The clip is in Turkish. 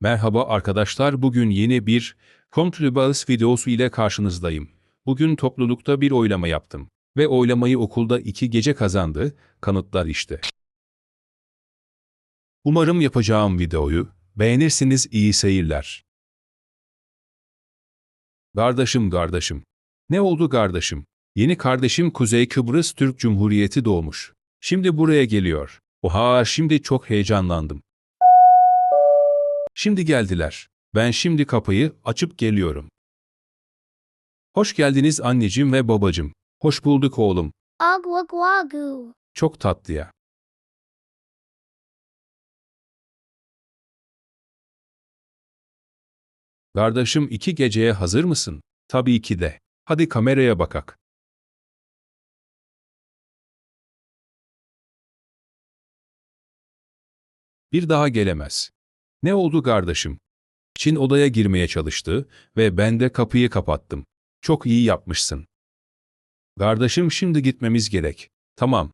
Merhaba arkadaşlar bugün yeni bir Comtribals videosu ile karşınızdayım. Bugün toplulukta bir oylama yaptım. Ve oylamayı okulda iki gece kazandı, kanıtlar işte. Umarım yapacağım videoyu beğenirsiniz iyi seyirler. Kardeşim kardeşim. Ne oldu kardeşim? Yeni kardeşim Kuzey Kıbrıs Türk Cumhuriyeti doğmuş. Şimdi buraya geliyor. Oha şimdi çok heyecanlandım. Şimdi geldiler. Ben şimdi kapıyı açıp geliyorum. Hoş geldiniz anneciğim ve babacığım. Hoş bulduk oğlum. Agwagwagu. Çok tatlı ya. Kardeşim iki geceye hazır mısın? Tabii ki de. Hadi kameraya bakak. Bir daha gelemez. Ne oldu kardeşim? Çin odaya girmeye çalıştı ve ben de kapıyı kapattım. Çok iyi yapmışsın. Kardeşim şimdi gitmemiz gerek. Tamam.